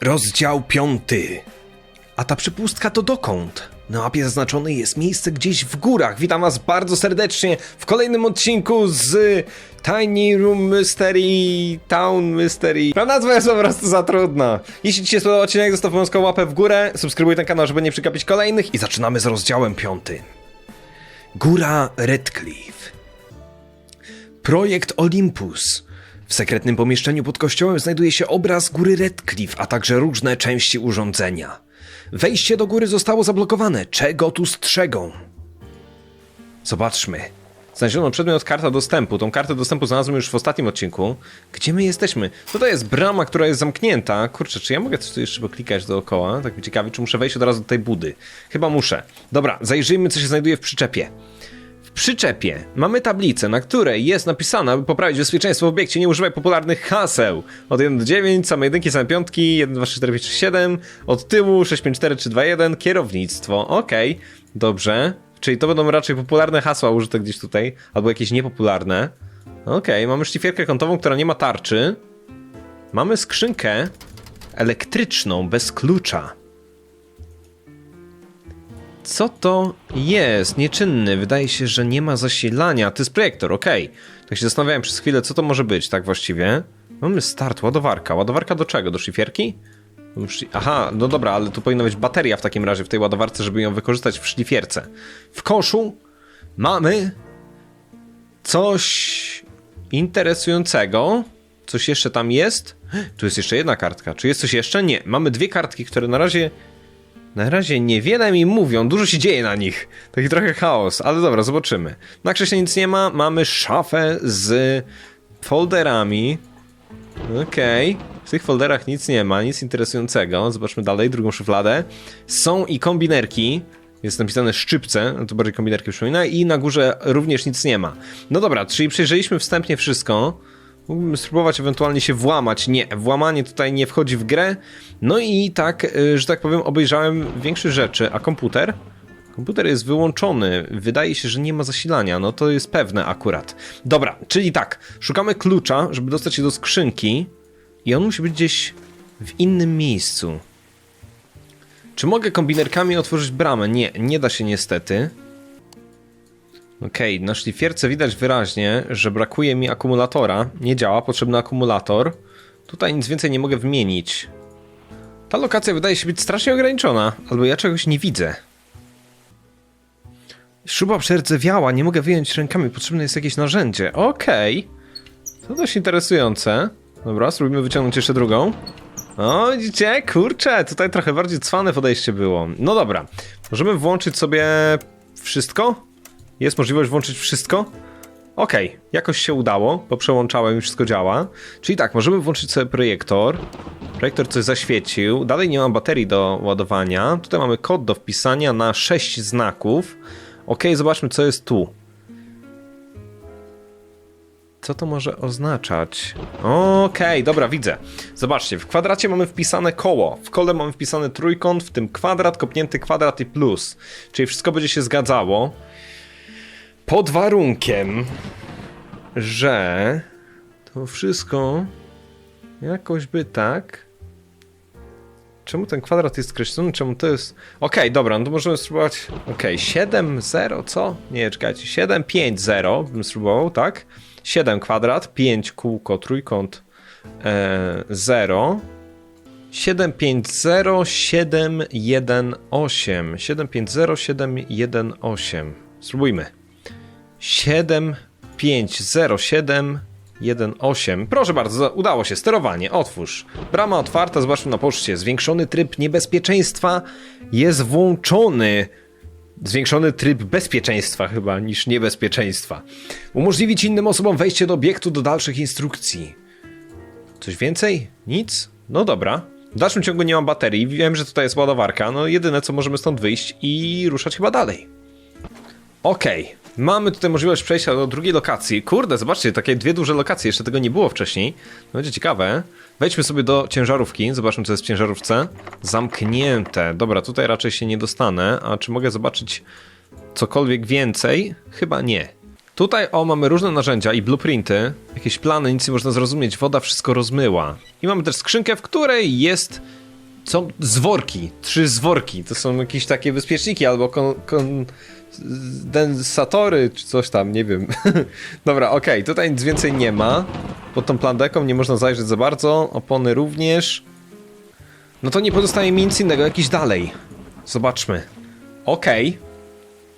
Rozdział piąty. A ta przypustka to dokąd? Na mapie zaznaczone jest miejsce gdzieś w górach. Witam was bardzo serdecznie w kolejnym odcinku z Tiny Room Mystery Town Mystery. Ta nazwa jest po prostu za trudna. Jeśli ci się spodobał odcinek, zostaw wąską łapę w górę, subskrybuj ten kanał, żeby nie przegapić kolejnych i zaczynamy z rozdziałem piątym. Góra Redcliffe. Projekt Olympus. W sekretnym pomieszczeniu pod kościołem znajduje się obraz góry Redcliffe, a także różne części urządzenia. Wejście do góry zostało zablokowane. Czego tu strzegą? Zobaczmy. Znaleziono przedmiot karta dostępu. Tą kartę dostępu znalazłem już w ostatnim odcinku. Gdzie my jesteśmy? No to jest brama, która jest zamknięta. Kurczę, czy ja mogę coś tu jeszcze poklikać dookoła? Tak mi ciekawi, czy muszę wejść od razu do tej budy. Chyba muszę. Dobra, zajrzyjmy, co się znajduje w przyczepie. Przyczepie mamy tablicę, na której jest napisane, aby poprawić bezpieczeństwo w obiekcie, nie używaj popularnych haseł. Od 1 do 9, same jedynki, same piątki, 1, 2, 3, 4, 5, 6, 7, od tyłu 6, 5, 4, 3, 2, 1, kierownictwo, okej, dobrze. Czyli to będą raczej popularne hasła użyte gdzieś tutaj, albo jakieś niepopularne. Okej, mamy szlifierkę kątową, która nie ma tarczy. Mamy skrzynkę elektryczną, bez klucza. Co to jest? Nieczynny. Wydaje się, że nie ma zasilania. To jest projektor, okej. Tak się zastanawiałem przez chwilę, co to może być, tak właściwie. Mamy start, ładowarka. Ładowarka do czego? Do szlifierki? Aha, no dobra, ale tu powinna być bateria w takim razie w tej ładowarce, żeby ją wykorzystać w szlifierce. W koszu mamy coś interesującego. Coś jeszcze tam jest? Tu jest jeszcze jedna kartka. Czy jest coś jeszcze? Nie. Mamy dwie kartki, które na razie na razie niewiele mi mówią, dużo się dzieje na nich. Taki trochę chaos, ale dobra, zobaczymy. Na krześle nic nie ma, mamy szafę z folderami. Okej, okay. w tych folderach nic nie ma, nic interesującego. Zobaczmy dalej, drugą szufladę. Są i kombinerki. Jest napisane szczypce, no to bardziej kombinerki przypomina, i na górze również nic nie ma. No dobra, czyli przejrzeliśmy wstępnie wszystko. Mógłbym spróbować ewentualnie się włamać. Nie, włamanie tutaj nie wchodzi w grę. No i tak, y, że tak powiem, obejrzałem większe rzeczy, a komputer? Komputer jest wyłączony. Wydaje się, że nie ma zasilania. No to jest pewne akurat. Dobra, czyli tak, szukamy klucza, żeby dostać się do skrzynki i on musi być gdzieś w innym miejscu. Czy mogę kombinerkami otworzyć bramę? Nie, nie da się niestety. Okej, okay, na szlifierce widać wyraźnie, że brakuje mi akumulatora. Nie działa, potrzebny akumulator. Tutaj nic więcej nie mogę wymienić. Ta lokacja wydaje się być strasznie ograniczona, albo ja czegoś nie widzę. Śruba przerdzewiała, nie mogę wyjąć rękami, potrzebne jest jakieś narzędzie. Okej. Okay. To dość interesujące. Dobra, spróbujmy wyciągnąć jeszcze drugą. O, widzicie? Kurczę, tutaj trochę bardziej cwane podejście było. No dobra, możemy włączyć sobie wszystko? Jest możliwość włączyć wszystko? Okej, okay, jakoś się udało, bo przełączałem i wszystko działa. Czyli tak, możemy włączyć sobie projektor. Projektor coś zaświecił. Dalej nie mam baterii do ładowania. Tutaj mamy kod do wpisania na 6 znaków. Ok, zobaczmy co jest tu. Co to może oznaczać? Okej, okay, dobra, widzę. Zobaczcie, w kwadracie mamy wpisane koło, w kole mamy wpisany trójkąt, w tym kwadrat, kopnięty kwadrat i plus. Czyli wszystko będzie się zgadzało. Pod warunkiem, że to wszystko jakoś by tak. Czemu ten kwadrat jest skreślony? Czemu to jest. Okej, okay, dobra, no to możemy spróbować. Okej, okay, 7, 0, co? Nie, czekajcie. 7, 5, 0 bym spróbował, tak? 7 kwadrat, 5 kółko, trójkąt, e, 0. 7, 5, 0, 7, 1, 8. 7, 5, 0, 7, 1, 8. Spróbujmy. 7, 5, 0, 7, 1, 8. Proszę bardzo, udało się. Sterowanie, otwórz. Brama otwarta, zobaczmy na poczcie. Zwiększony tryb niebezpieczeństwa jest włączony. Zwiększony tryb bezpieczeństwa chyba niż niebezpieczeństwa. Umożliwić innym osobom wejście do obiektu do dalszych instrukcji. Coś więcej? Nic? No dobra. W dalszym ciągu nie mam baterii. Wiem, że tutaj jest ładowarka. No jedyne co możemy stąd wyjść i ruszać chyba dalej. Okej, okay. Mamy tutaj możliwość przejścia do drugiej lokacji. Kurde, zobaczcie, takie dwie duże lokacje, jeszcze tego nie było wcześniej. Będzie ciekawe. Wejdźmy sobie do ciężarówki, zobaczmy co jest w ciężarówce. Zamknięte. Dobra, tutaj raczej się nie dostanę, a czy mogę zobaczyć cokolwiek więcej? Chyba nie. Tutaj, o, mamy różne narzędzia i blueprinty, jakieś plany, nic nie można zrozumieć, woda wszystko rozmyła. I mamy też skrzynkę, w której jest Są zworki, trzy zworki. To są jakieś takie bezpieczniki albo kon, kondensatory czy coś tam, nie wiem. Dobra, okej, tutaj nic więcej nie ma. Pod tą plandeką nie można zajrzeć za bardzo. Opony również. No to nie pozostaje mi nic innego, jakiś dalej. Zobaczmy. Okej.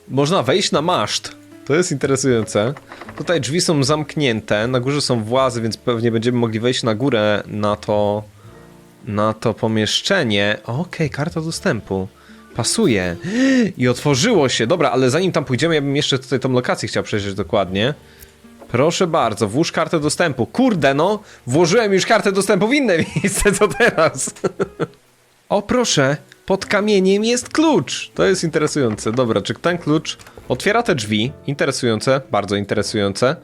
Można wejść na maszt. To jest interesujące. Tutaj drzwi są zamknięte, na górze są włazy, więc pewnie będziemy mogli wejść na górę na to na to pomieszczenie. Okej, karta dostępu. Pasuje. I otworzyło się. Dobra, ale zanim tam pójdziemy, ja bym jeszcze tutaj tą lokację chciał przejrzeć dokładnie. Proszę bardzo, włóż kartę dostępu. Kurde no, włożyłem już kartę dostępu w inne miejsce, co teraz? o proszę, pod kamieniem jest klucz. To jest interesujące. Dobra, czy ten klucz otwiera te drzwi? Interesujące, bardzo interesujące.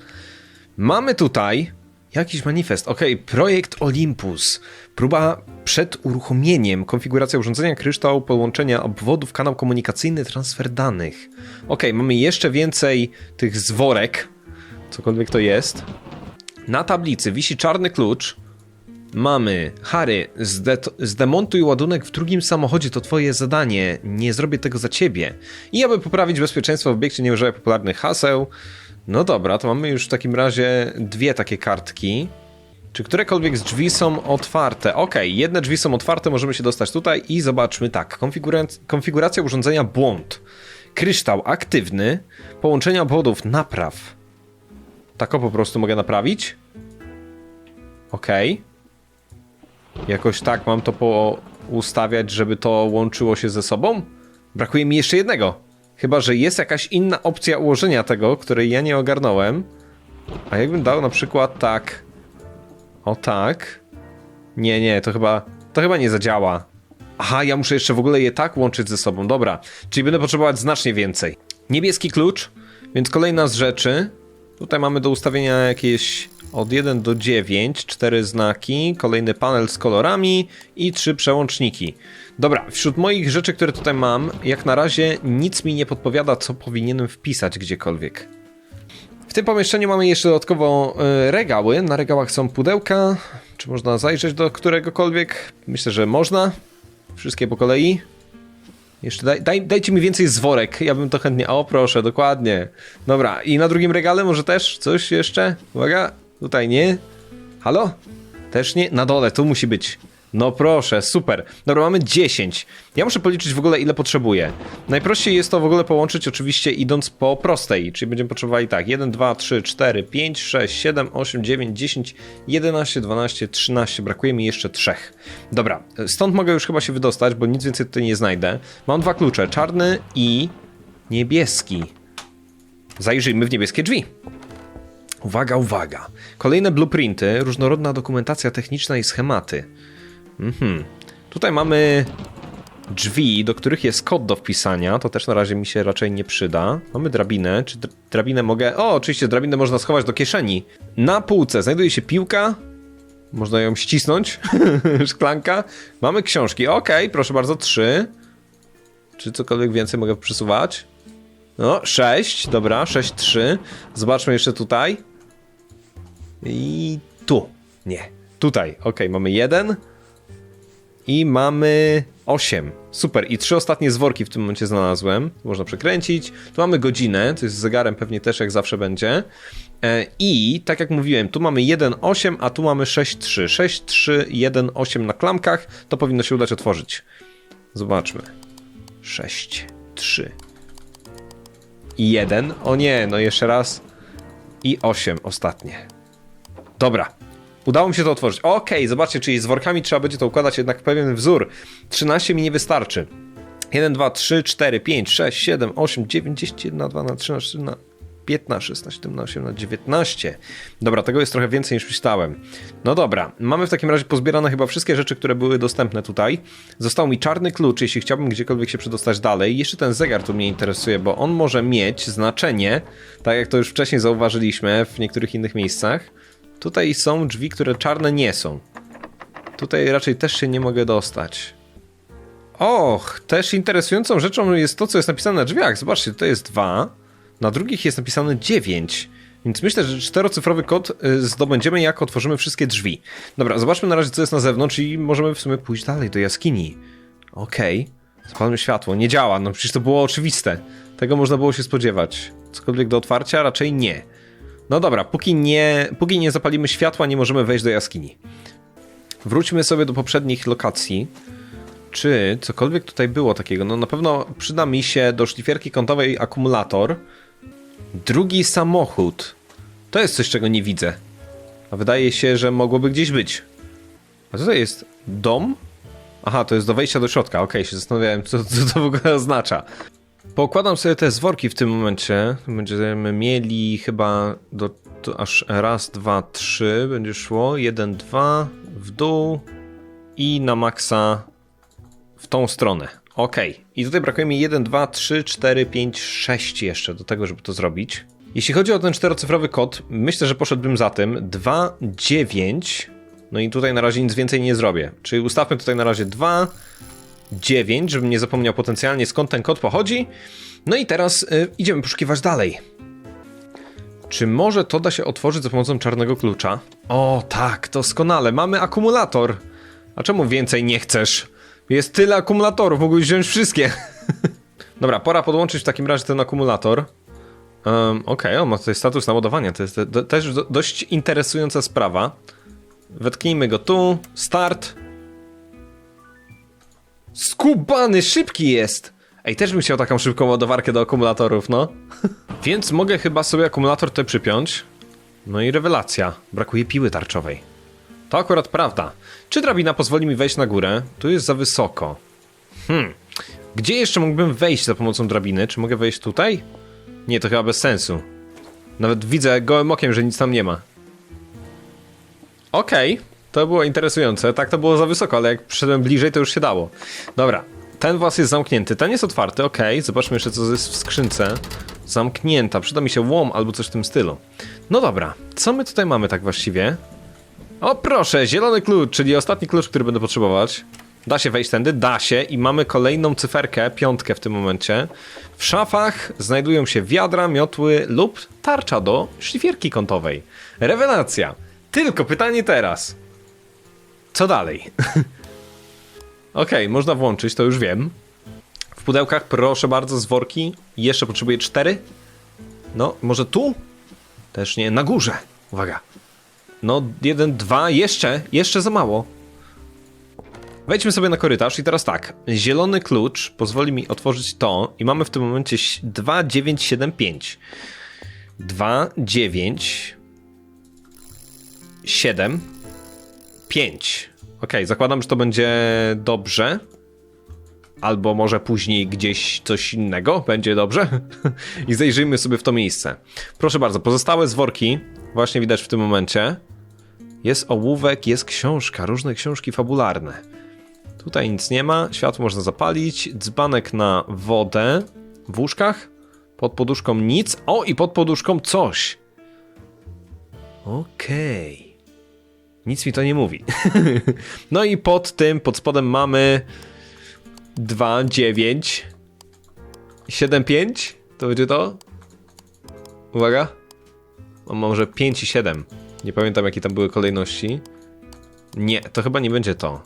Mamy tutaj jakiś manifest. Ok, projekt Olympus. Próba przed uruchomieniem. Konfiguracja urządzenia kryształ, połączenia obwodów, kanał komunikacyjny, transfer danych. Ok, mamy jeszcze więcej tych zworek, cokolwiek to jest. Na tablicy wisi czarny klucz. Mamy, Harry, zde- zdemontuj ładunek w drugim samochodzie, to twoje zadanie, nie zrobię tego za ciebie. I aby poprawić bezpieczeństwo w obiekcie, nie używaj popularnych haseł. No dobra, to mamy już w takim razie dwie takie kartki. Czy którekolwiek z drzwi są otwarte? Ok, jedne drzwi są otwarte, możemy się dostać tutaj i zobaczmy tak. Konfigura- konfiguracja urządzenia błąd. Kryształ aktywny, połączenia obwodów napraw. Tak o po prostu mogę naprawić? Ok. Jakoś tak mam to poustawiać, żeby to łączyło się ze sobą? Brakuje mi jeszcze jednego. Chyba, że jest jakaś inna opcja ułożenia tego, której ja nie ogarnąłem. A jakbym dał na przykład tak. O tak. Nie, nie, to chyba. To chyba nie zadziała. Aha, ja muszę jeszcze w ogóle je tak łączyć ze sobą. Dobra. Czyli będę potrzebować znacznie więcej. Niebieski klucz, więc kolejna z rzeczy. Tutaj mamy do ustawienia jakieś od 1 do 9, 4 znaki, kolejny panel z kolorami i 3 przełączniki. Dobra, wśród moich rzeczy, które tutaj mam, jak na razie nic mi nie podpowiada, co powinienem wpisać gdziekolwiek. W tym pomieszczeniu mamy jeszcze dodatkowo y, regały. Na regałach są pudełka. Czy można zajrzeć do któregokolwiek? Myślę, że można. Wszystkie po kolei. Jeszcze daj, daj, dajcie mi więcej zworek, ja bym to chętnie... O, proszę, dokładnie. Dobra, i na drugim regale może też coś jeszcze? Uwaga, tutaj nie. Halo? Też nie? Na dole, tu musi być. No proszę, super. Dobra, mamy 10. Ja muszę policzyć w ogóle ile potrzebuję. Najprościej jest to w ogóle połączyć oczywiście idąc po prostej, czyli będziemy potrzebowali tak 1, 2, 3, 4, 5, 6, 7, 8, 9, 10, 11, 12, 13. Brakuje mi jeszcze trzech. Dobra, stąd mogę już chyba się wydostać, bo nic więcej tutaj nie znajdę. Mam dwa klucze, czarny i niebieski. Zajrzyjmy w niebieskie drzwi. Uwaga, uwaga. Kolejne blueprinty, różnorodna dokumentacja techniczna i schematy. Mhm. Tutaj mamy drzwi, do których jest kod do wpisania. To też na razie mi się raczej nie przyda. Mamy drabinę. Czy dr drabinę mogę. O, oczywiście, drabinę można schować do kieszeni. Na półce znajduje się piłka. Można ją ścisnąć. Szklanka. Mamy książki. Ok, proszę bardzo, trzy. Czy cokolwiek więcej mogę przesuwać? No, sześć. Dobra, sześć, trzy. Zobaczmy jeszcze tutaj. I tu. Nie. Tutaj. Ok, mamy jeden. I mamy 8. Super. I trzy ostatnie zworki w tym momencie znalazłem. Można przekręcić. Tu mamy godzinę, to jest z zegarem pewnie też jak zawsze będzie. E, I tak jak mówiłem, tu mamy 1,8, a tu mamy 6,3. 6,3, 1,8 na klamkach. To powinno się udać otworzyć. Zobaczmy. 6, 3 i 1. O nie, no jeszcze raz. I 8 ostatnie. Dobra, Udało mi się to otworzyć. Okej, okay, zobaczcie, czyli z workami trzeba będzie to układać jednak w pewien wzór. 13 mi nie wystarczy. 1, 2, 3, 4, 5, 6, 7, 8, 9, 10, 1, 2, na 13, na 15, 16, 17, na 19. Dobra, tego jest trochę więcej niż myślałem. No dobra, mamy w takim razie pozbierane chyba wszystkie rzeczy, które były dostępne tutaj. Został mi czarny klucz, jeśli chciałbym gdziekolwiek się przedostać dalej. Jeszcze ten zegar tu mnie interesuje, bo on może mieć znaczenie, tak jak to już wcześniej zauważyliśmy w niektórych innych miejscach. Tutaj są drzwi, które czarne nie są. Tutaj raczej też się nie mogę dostać. Och, też interesującą rzeczą jest to, co jest napisane na drzwiach. Zobaczcie, to jest 2, na drugich jest napisane 9. Więc myślę, że czterocyfrowy kod y, zdobędziemy, jak otworzymy wszystkie drzwi. Dobra, zobaczmy na razie, co jest na zewnątrz i możemy w sumie pójść dalej, do jaskini. Okej. Zapalmy światło. Nie działa, no przecież to było oczywiste. Tego można było się spodziewać. Cokolwiek do otwarcia? Raczej nie. No dobra, póki nie, póki nie zapalimy światła, nie możemy wejść do jaskini. Wróćmy sobie do poprzednich lokacji. Czy cokolwiek tutaj było takiego? No na pewno przyda mi się do szlifierki kątowej akumulator. Drugi samochód. To jest coś, czego nie widzę. A wydaje się, że mogłoby gdzieś być. A to jest? Dom? Aha, to jest do wejścia do środka. Okej, się zastanawiałem, co, co to w ogóle oznacza. Poukładam sobie te zworki w tym momencie. Będziemy mieli chyba do, aż raz, dwa, trzy będzie szło. Jeden, dwa, w dół i na maksa w tą stronę. Ok. I tutaj brakuje mi 1, 2, 3, 4, 5, 6 jeszcze do tego, żeby to zrobić. Jeśli chodzi o ten czterocyfrowy kod, myślę, że poszedłbym za tym 2, 9. No i tutaj na razie nic więcej nie zrobię. Czyli ustawmy tutaj na razie 2, 9, żebym nie zapomniał potencjalnie skąd ten kod pochodzi. No i teraz y, idziemy poszukiwać dalej. Czy może to da się otworzyć za pomocą czarnego klucza? O, tak, doskonale. Mamy akumulator. A czemu więcej nie chcesz? Jest tyle akumulatorów, mógłbyś wziąć wszystkie. Dobra, pora podłączyć w takim razie ten akumulator. Um, Okej, okay, on ma tutaj status naładowania. To jest do, też do, dość interesująca sprawa. Wetknijmy go tu. Start. Skubany, szybki jest! Ej, też bym chciał taką szybką ładowarkę do akumulatorów, no. Więc mogę chyba sobie akumulator tutaj przypiąć. No i rewelacja. Brakuje piły tarczowej. To akurat prawda. Czy drabina pozwoli mi wejść na górę? Tu jest za wysoko. Hmm. Gdzie jeszcze mógłbym wejść za pomocą drabiny? Czy mogę wejść tutaj? Nie, to chyba bez sensu. Nawet widzę gołym okiem, że nic tam nie ma. Okej, okay. To było interesujące. Tak to było za wysoko, ale jak przyszedłem bliżej, to już się dało. Dobra, ten włas jest zamknięty, ten jest otwarty, ok. Zobaczmy jeszcze, co jest w skrzynce. Zamknięta, przyda mi się łom albo coś w tym stylu. No dobra, co my tutaj mamy tak właściwie? O proszę, zielony klucz, czyli ostatni klucz, który będę potrzebować. Da się wejść tędy? Da się i mamy kolejną cyferkę, piątkę w tym momencie. W szafach znajdują się wiadra, miotły lub tarcza do szlifierki kątowej. Rewelacja. Tylko pytanie teraz. Co dalej? Okay, można włączyć, to już wiem. W pudełkach proszę bardzo z worki. Jeszcze potrzebuję cztery. No, może tu? Też nie, na górze. Uwaga. No, jeden, dwa, jeszcze, jeszcze za mało. Wejdźmy sobie na korytarz i teraz tak. Zielony klucz pozwoli mi otworzyć to i mamy w tym momencie 2975. 29 7 5. Ok, zakładam, że to będzie dobrze. Albo może później gdzieś coś innego będzie dobrze. I zajrzyjmy sobie w to miejsce. Proszę bardzo, pozostałe zworki właśnie widać w tym momencie. Jest ołówek, jest książka, różne książki fabularne. Tutaj nic nie ma, światło można zapalić, dzbanek na wodę. W łóżkach? Pod poduszką nic. O, i pod poduszką coś. Okej. Okay. Nic mi to nie mówi. no i pod tym, pod spodem mamy 2, 9, 7, 5. To będzie to? Uwaga. O, może 5 i 7. Nie pamiętam jakie tam były kolejności. Nie, to chyba nie będzie to.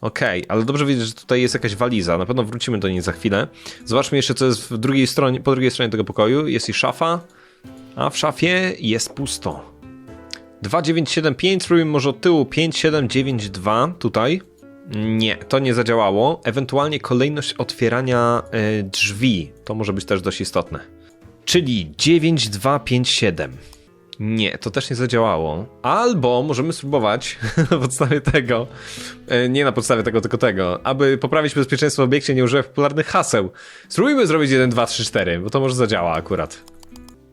Okej, okay, ale dobrze wiedzieć, że tutaj jest jakaś waliza. Na pewno wrócimy do niej za chwilę. Zobaczmy jeszcze, co jest w drugiej stronie, po drugiej stronie tego pokoju. Jest i szafa, a w szafie jest pusto. 2975, spróbujmy może od tyłu 5792 tutaj. Nie, to nie zadziałało. Ewentualnie kolejność otwierania y, drzwi. To może być też dość istotne. Czyli 9257. Nie, to też nie zadziałało. Albo możemy spróbować na podstawie tego, e, nie na podstawie tego, tylko tego, aby poprawić bezpieczeństwo w obiekcie, nie używaj popularnych haseł. Spróbujmy zrobić 1, 2, 3, 4, bo to może zadziała akurat.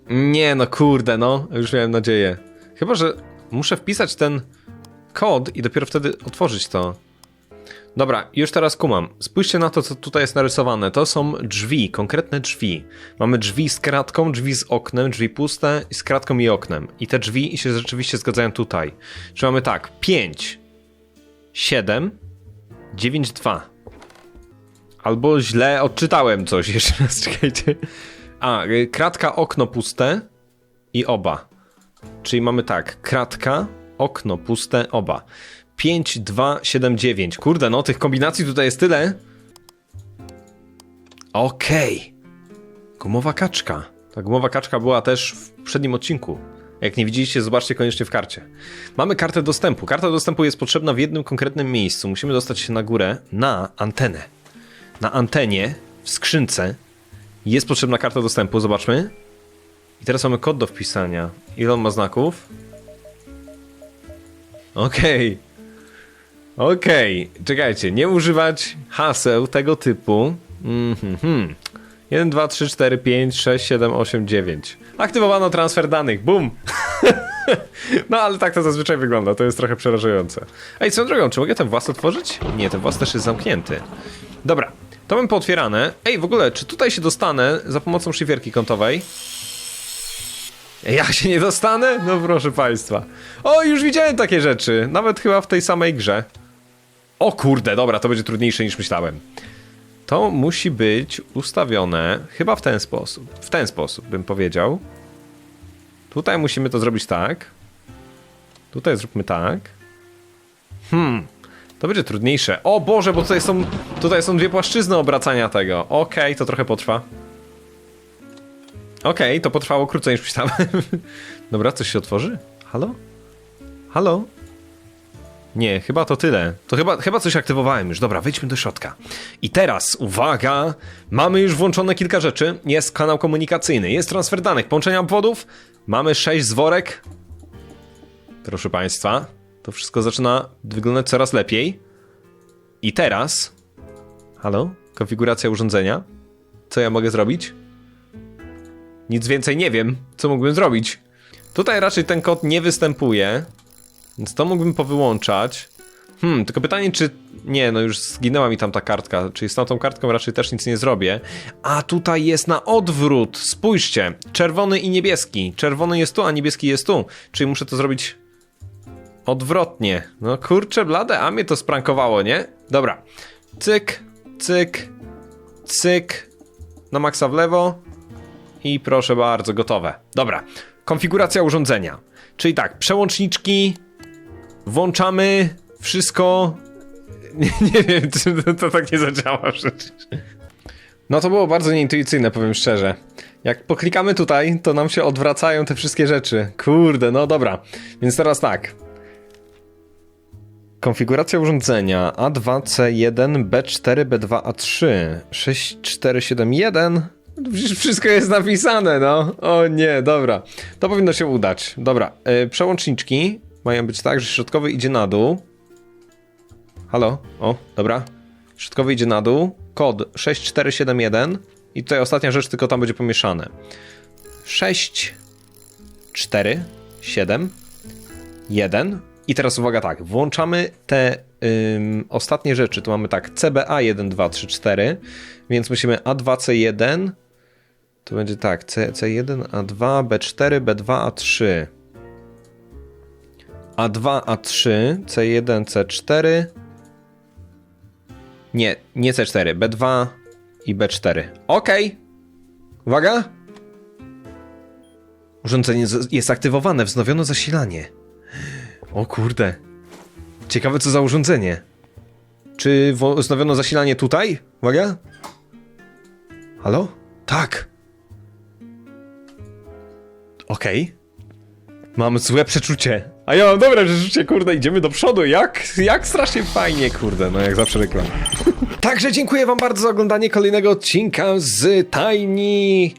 Nie, no kurde, no, już miałem nadzieję. Chyba, że muszę wpisać ten kod i dopiero wtedy otworzyć to. Dobra, już teraz kumam. Spójrzcie na to, co tutaj jest narysowane. To są drzwi, konkretne drzwi. Mamy drzwi z kratką, drzwi z oknem, drzwi puste, z kratką i oknem. I te drzwi się rzeczywiście zgadzają tutaj. Czyli mamy tak, 5, 7, 9, 2. Albo źle odczytałem coś, jeszcze raz czekajcie. A, y, kratka, okno puste i oba. Czyli mamy tak, kratka, okno, puste, oba. 5, 2, 7, 9. Kurde, no tych kombinacji tutaj jest tyle. Okej. Gumowa kaczka. Ta gumowa kaczka była też w poprzednim odcinku. Jak nie widzieliście, zobaczcie koniecznie w karcie. Mamy kartę dostępu. Karta dostępu jest potrzebna w jednym konkretnym miejscu. Musimy dostać się na górę na antenę. Na antenie, w skrzynce, jest potrzebna karta dostępu. Zobaczmy. I teraz mamy kod do wpisania. Ile on ma znaków? Okej. Okej. Czekajcie, nie używać haseł tego typu. Mhm. 1, 2, 3, 4, 5, 6, 7, 8, 9. Aktywowano transfer danych. Bum! no ale tak to zazwyczaj wygląda, to jest trochę przerażające. Ej, co drogą, czy mogę ten włas otworzyć? Nie, ten włas też jest zamknięty. Dobra, to mam pootwierane. Ej, w ogóle, czy tutaj się dostanę za pomocą szyfierki kątowej? Ja się nie dostanę? No proszę państwa. O, już widziałem takie rzeczy. Nawet chyba w tej samej grze. O kurde, dobra, to będzie trudniejsze niż myślałem. To musi być ustawione chyba w ten sposób. W ten sposób bym powiedział. Tutaj musimy to zrobić tak. Tutaj zróbmy tak. Hmm. To będzie trudniejsze. O Boże, bo tutaj są, tutaj są dwie płaszczyzny obracania tego. Okej, to trochę potrwa. Okej, to potrwało krócej niż myślałem. Dobra, coś się otworzy? Halo? Halo? Nie, chyba to tyle. To chyba, chyba coś aktywowałem już. Dobra, wejdźmy do środka. I teraz, uwaga, mamy już włączone kilka rzeczy. Jest kanał komunikacyjny, jest transfer danych, połączenia obwodów. Mamy sześć zworek. Proszę Państwa, to wszystko zaczyna wyglądać coraz lepiej. I teraz... Halo? Konfiguracja urządzenia? Co ja mogę zrobić? Nic więcej nie wiem, co mógłbym zrobić. Tutaj raczej ten kod nie występuje, więc to mógłbym powyłączać. Hmm, tylko pytanie, czy... Nie, no już zginęła mi tam ta kartka, czyli z tamtą kartką raczej też nic nie zrobię. A tutaj jest na odwrót, spójrzcie, czerwony i niebieski. Czerwony jest tu, a niebieski jest tu, czyli muszę to zrobić odwrotnie. No kurczę blade, a mnie to sprankowało, nie? Dobra, cyk, cyk, cyk, na maksa w lewo i proszę bardzo, gotowe. Dobra, konfiguracja urządzenia. Czyli tak, przełączniczki, włączamy wszystko. Nie, nie wiem, czy to, to tak nie zadziała przecież. No to było bardzo nieintuicyjne, powiem szczerze. Jak poklikamy tutaj, to nam się odwracają te wszystkie rzeczy. Kurde, no dobra. Więc teraz tak. Konfiguracja urządzenia A2C1, B4, B2, A3, 6471. Przecież wszystko jest napisane, no. O nie, dobra. To powinno się udać. Dobra, yy, przełączniczki mają być tak, że środkowy idzie na dół. Halo? O, dobra. Środkowy idzie na dół. Kod 6471. I tutaj ostatnia rzecz, tylko tam będzie pomieszane. 6, 4, 7, 1. I teraz uwaga tak, włączamy te ym, ostatnie rzeczy. Tu mamy tak CBA 1, 2, 3, 4, więc musimy A2, C1. To będzie tak, C, C1, A2, B4, B2, A3. A2, A3, C1, C4. Nie, nie C4, B2 i B4. Ok. Uwaga. Urządzenie jest aktywowane, wznowiono zasilanie. O kurde. Ciekawe co za urządzenie. Czy wznowiono zasilanie tutaj? Uwaga. Halo? Tak. Okej. Mam złe przeczucie. A ja mam dobre przeczucie, kurde, idziemy do przodu. Jak, jak strasznie fajnie, kurde, no jak zawsze reklama. Także dziękuję wam bardzo za oglądanie kolejnego odcinka z Tiny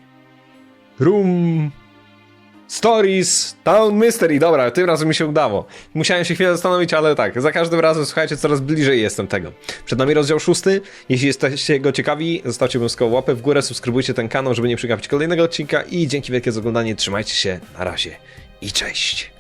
Room Stories Town Mystery. Dobra, tym razem mi się udało. Musiałem się chwilę zastanowić, ale tak, za każdym razem, słuchajcie, coraz bliżej jestem tego. Przed nami rozdział szósty. Jeśli jesteście go ciekawi, zostawcie obojętkowo łapę w górę, subskrybujcie ten kanał, żeby nie przegapić kolejnego odcinka i dzięki wielkie za oglądanie. Trzymajcie się, na razie i cześć.